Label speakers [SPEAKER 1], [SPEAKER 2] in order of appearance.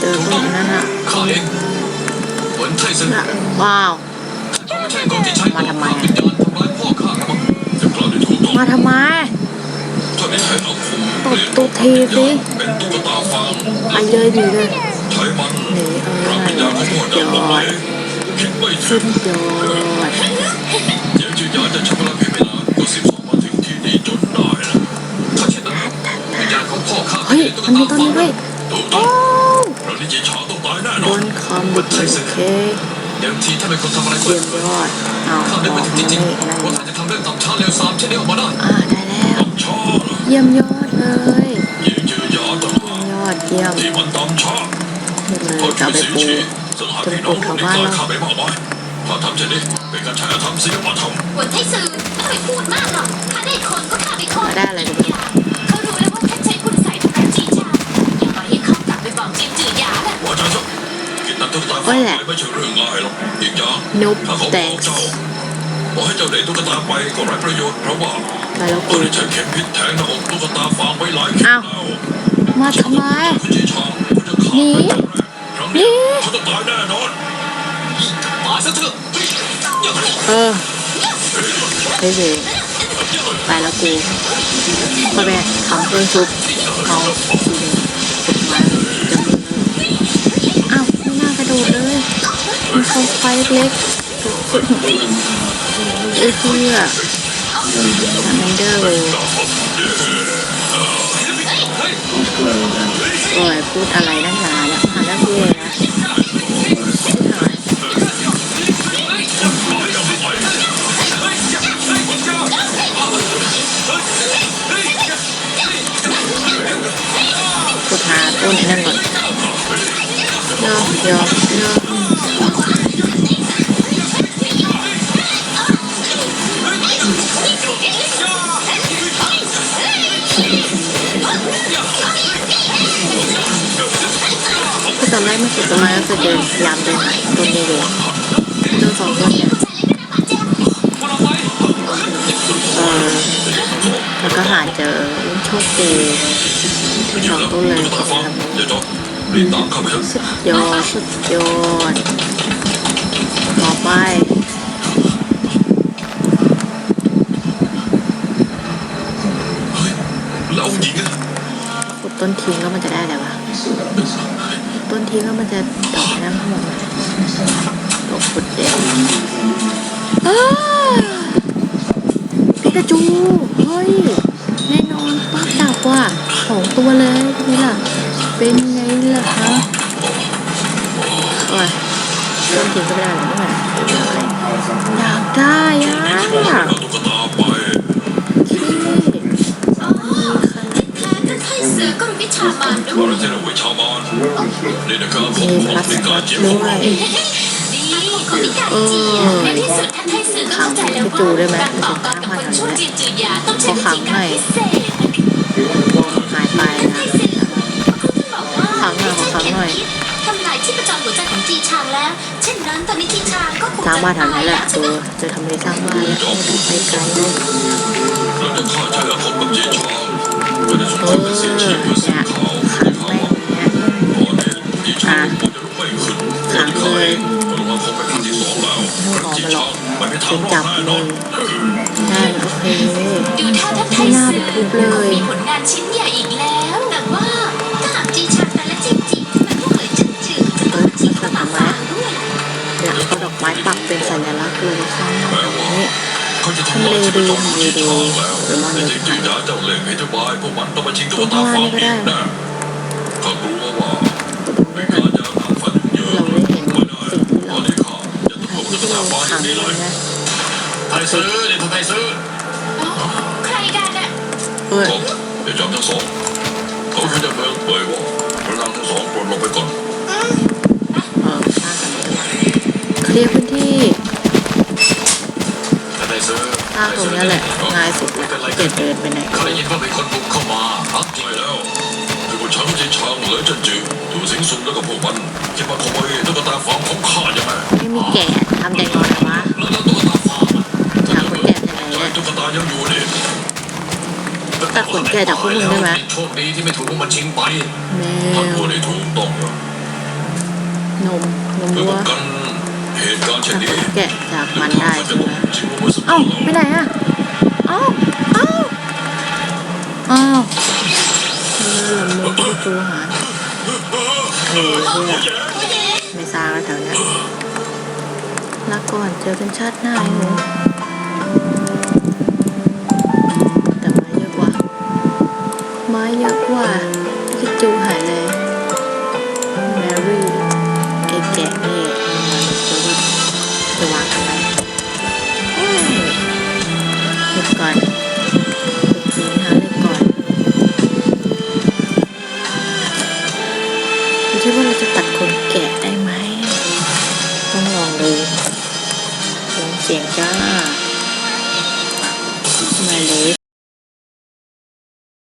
[SPEAKER 1] เจอ
[SPEAKER 2] คนนั้นอะ
[SPEAKER 1] ข้าเองเหมือนไทเซน
[SPEAKER 2] น่ะว้าว
[SPEAKER 1] ถ้าไม่ใช่คนที่ใช้
[SPEAKER 2] มาทำไม
[SPEAKER 1] วิญญาณทำร้ายพ่อข้าแล้วมั้งจะกล่าวได้ถูกต้อง
[SPEAKER 2] มาทำไม
[SPEAKER 1] ถ้าไม่ใช้อาคม
[SPEAKER 2] ตบตุ๊กทีสิ
[SPEAKER 1] เป็นตุ๊กตาฟาง
[SPEAKER 2] ไปเลยดีเลย
[SPEAKER 1] ใช้มัน
[SPEAKER 2] หนีเออ
[SPEAKER 1] รับวิญญาณของพ่อ
[SPEAKER 2] สุด
[SPEAKER 1] ดำ
[SPEAKER 2] ย
[SPEAKER 1] ลง
[SPEAKER 2] อ
[SPEAKER 1] ไป
[SPEAKER 2] ด
[SPEAKER 1] คิดไม่ถึ
[SPEAKER 2] สุ
[SPEAKER 1] ง
[SPEAKER 2] ดยอด
[SPEAKER 1] ยังยืนยันจะใช้เวลาเพียงไม่นานก็สิบสองมาถึงที่นี่จนได้นะถ้าเช่นนั้นวิญญาณของพ่อข้า
[SPEAKER 2] เฮ้ยมันมีต้นนี้ด้วย
[SPEAKER 1] ถูก
[SPEAKER 2] โอ้
[SPEAKER 1] ต้องเราลิจิฉาต้องตายแน่น
[SPEAKER 2] โด
[SPEAKER 1] อน
[SPEAKER 2] นคอมบิดโอเค
[SPEAKER 1] เดี๋ยวทีถ้าเป็นคนทำอะไร
[SPEAKER 2] เยี่ยมยอดเอา
[SPEAKER 1] ข้า
[SPEAKER 2] บ
[SPEAKER 1] นึก
[SPEAKER 2] อ
[SPEAKER 1] ไม่
[SPEAKER 2] ก
[SPEAKER 1] ถึงจ
[SPEAKER 2] นี่
[SPEAKER 1] ริง
[SPEAKER 2] นั่น
[SPEAKER 1] ๆว่าท่านจะทำเรื่องตับช้าเร็วสามเช่นนี้ออกมาได้
[SPEAKER 2] อ่าได้แล้ว
[SPEAKER 1] ตับช้าเหรอ
[SPEAKER 2] เยี่ยมยอดเลย
[SPEAKER 1] ยิงยืนยาวตลอด
[SPEAKER 2] ยอดเยี่ยม
[SPEAKER 1] ที่มันตับช้า
[SPEAKER 2] นี่เลย
[SPEAKER 1] เพราะ
[SPEAKER 2] จะ
[SPEAKER 1] ช่ว
[SPEAKER 2] เอา
[SPEAKER 1] ย
[SPEAKER 2] ไป
[SPEAKER 1] เสีย
[SPEAKER 2] ปู
[SPEAKER 1] ชีสังหารพี่น้องร่วมในการฆ่าไปมากมายถ้าทำเช่นนี้เป็นการใช้อาธรรมศิลปธรรม
[SPEAKER 3] หัวไทยสื่อไม่ต้องไปพูดมากหรอกข้าได้คนก็ฆ่าไปคน
[SPEAKER 2] มาได้อะไรก็ไม่รู้
[SPEAKER 3] เขารู้ ก
[SPEAKER 1] ตาฟ้าไม่ใช่เรื่องง่ายหรอกอีกอย่าง
[SPEAKER 2] นุบ
[SPEAKER 1] ถ้าเขาบ
[SPEAKER 2] แต
[SPEAKER 1] อก
[SPEAKER 2] ง
[SPEAKER 1] เจ้าบอกให้เจ้าเด็กตุ๊กตาไปก็ไร้ประโยชน์เพราะว่า
[SPEAKER 2] ไปแล้ว
[SPEAKER 1] ก็
[SPEAKER 2] กู
[SPEAKER 1] ได้ใช้เข็มพิษแทงหน้าอกตุ๊กตาฟางไว้หลายครั้งแล้ว
[SPEAKER 2] มาทำไม
[SPEAKER 1] คุณจีชางคุณจะฆ่าครั้งนี้เขาต้องตายแน่นอนตายซะเถอะ
[SPEAKER 2] เออเฮ้ยเว้ยไปแล้วกูพ่อแม่ทำเพื่อนซุปเอาสีเหลือง เขาไฟเล็กเอ้ยเพื่อทำไมเดอร์เลยโอ้ยพูดอะไรนั่งหนาเนี่ยหันหน้าพี่เลยนะพูดหาต้นนั่นก่อะเดี๋ยวเนาะคือตอนแรกไม่คิดตรงนั้นก็คือเดินพยายามเดิน หาต้นนี้เลยต้นสองต้นเนี่ยเออแล้วก็หาเจอโชคดีสองต้นเลย
[SPEAKER 1] ตุ๊ ก
[SPEAKER 2] ข
[SPEAKER 1] ตา
[SPEAKER 2] อบ
[SPEAKER 1] ฟาง
[SPEAKER 2] คุณ
[SPEAKER 1] เดี๋ยวจบรีบตามข้าไปเถอะ
[SPEAKER 2] สุดยอด สุดยอด ต่อไป
[SPEAKER 1] แล้วหญิงอะ
[SPEAKER 2] ขุดต้นทิ้งแล้วมันจะได้อะไรวะ ต้นทิ้งแล้วมันจะดอกน้ำหอมดอกขุดเด็ดอ้าปิกาจู เฮ้ย แน่นอนต้องจับว่ะสองตัวเลยนี่ล่ะ เป็นไงล่ะฮะโอ้ยต้นทิ้งก็ไม่ได้หรอกไม่ไหวอยากได้อะ
[SPEAKER 1] เอาตุ๊กตาไป
[SPEAKER 2] ที่
[SPEAKER 3] อ๋อแท้ท่านไทยสื่อก็รู้วิชามารด้
[SPEAKER 1] ว
[SPEAKER 3] ย
[SPEAKER 1] เทนวิชามานนี่นะครับผ
[SPEAKER 2] มี
[SPEAKER 1] ม
[SPEAKER 2] พ
[SPEAKER 1] ของ
[SPEAKER 2] ลาส
[SPEAKER 1] มี
[SPEAKER 2] ติ
[SPEAKER 1] การ
[SPEAKER 2] ก
[SPEAKER 1] เจ็บ
[SPEAKER 2] ด้
[SPEAKER 1] ของ
[SPEAKER 2] วย
[SPEAKER 3] ดีของวิกาจีในที่สุดท่านไทยสื่อก็เขาใจแล้วว่าการต่อกรกับคนช่วจิมจืดหยาต้องใช้วิธีการพิเศษ ทำลายที่ประจรหัวใจของจีชางแล้ว เช่นนั้นตอนนี้จีชางก็คง
[SPEAKER 2] สร้าง
[SPEAKER 3] จะ
[SPEAKER 2] บ้านแถว
[SPEAKER 3] ตาย
[SPEAKER 2] นี้แห
[SPEAKER 3] แล้
[SPEAKER 2] ละ
[SPEAKER 3] วใช่
[SPEAKER 2] ตั
[SPEAKER 3] ไหม
[SPEAKER 2] วจะทำเลสร้างบ้านแล้วไม่ต้องไปไกลเลย
[SPEAKER 1] แล้วจะฆ่าใช้อาคมกับจีชางก็ได้สุด
[SPEAKER 2] เอ
[SPEAKER 1] ท้าย
[SPEAKER 2] อ
[SPEAKER 1] เป็นเสียชี
[SPEAKER 2] เนี่
[SPEAKER 1] วิต
[SPEAKER 2] ย
[SPEAKER 1] เพื่อ
[SPEAKER 2] ขั
[SPEAKER 1] สิ่
[SPEAKER 2] ง
[SPEAKER 1] ง
[SPEAKER 2] แม่
[SPEAKER 1] เขา
[SPEAKER 2] งเนี่ย
[SPEAKER 1] ตอนนี้จีชางมันจะลุกไม่ขึ้นขังเลยระวังคงเป็นครั้งที่สองแล้วจีชางไม่มีทางรอดแน่นอน
[SPEAKER 2] ได้โอเค
[SPEAKER 3] ดูท่าท่านไทยสื่อคงมีผลงานชิ้นใหญ่อีก เขา
[SPEAKER 1] จะทำลายทรัพยากรของจีชางแล้วแต่จริงๆยาเจ้าเล่ห์ให้ทบายพวกมันต้องมาชิงตุ๊กตาฟางอีกนะข้ากลัวว่าเป็นการยาวนานฝันเยอะ
[SPEAKER 2] เราได้เห็น
[SPEAKER 1] ไม่ได้
[SPEAKER 2] สิ่งที่
[SPEAKER 1] ต
[SPEAKER 2] เรา
[SPEAKER 1] อนนี้ข้าจะต้องเอา
[SPEAKER 2] ที่
[SPEAKER 1] ตา
[SPEAKER 2] เรา
[SPEAKER 1] ฟางอย่างนี้เลย
[SPEAKER 2] นะ
[SPEAKER 1] ไทยซื้อเนี่ยไทซื้อ
[SPEAKER 3] ใครกันน่ะ
[SPEAKER 2] เฮ้ย
[SPEAKER 1] เดี๋ยวจับทั้งสองเขาแค่จะเปิดเผยว่าพระนางทั้งสองปลดลงไปก่อน
[SPEAKER 2] เร้างกันเลยเคลียร์พื้นที่
[SPEAKER 1] ยซื้อ
[SPEAKER 2] สร้างตรงนี้แหละง่ายสุดละเจ็ดเดินไปไหน
[SPEAKER 1] เขาได้ยินว่ามีคนบุกเข้ามาอักจริงแล้วคือผู้ช้างจีชางเหลือจะจืดถูสิงสุนแล้วก็พวกมันคิดว่าขโมยตุ๊กตาฟางของข้าใช่ไหม
[SPEAKER 2] ไม่มีแก่ทำใจงอนนะวะ
[SPEAKER 1] แล้วตุ๊กตาฟาง
[SPEAKER 2] หาคนแก่ที่ไหน
[SPEAKER 1] ใช่
[SPEAKER 2] เนี่ย
[SPEAKER 1] ตุ๊กตายังอยู่นี่
[SPEAKER 2] ตัดขนแกะจากพวกมึงได้ไหม
[SPEAKER 1] โชคดีที่ไม่ถูกพวกมันชิงไป
[SPEAKER 2] แม
[SPEAKER 1] ทำ
[SPEAKER 2] ว
[SPEAKER 1] ตัวได้ถูกต้องเหรอน
[SPEAKER 2] มนม
[SPEAKER 1] เพื่อ
[SPEAKER 2] วัว แกะจากมันได้ใช่ไหมเอ้าไปไหนอะเอ้าเอ้าเอ้าเออมึงตัวหาเออไม่ซาแล้วแถวนี้ยลาก่อนเจอกันชาติหน้าไอ้หนู ดว่าเราจะตัดขนแกะได้ไหม ต้องลองดูลองเสียงจ้า มาเลย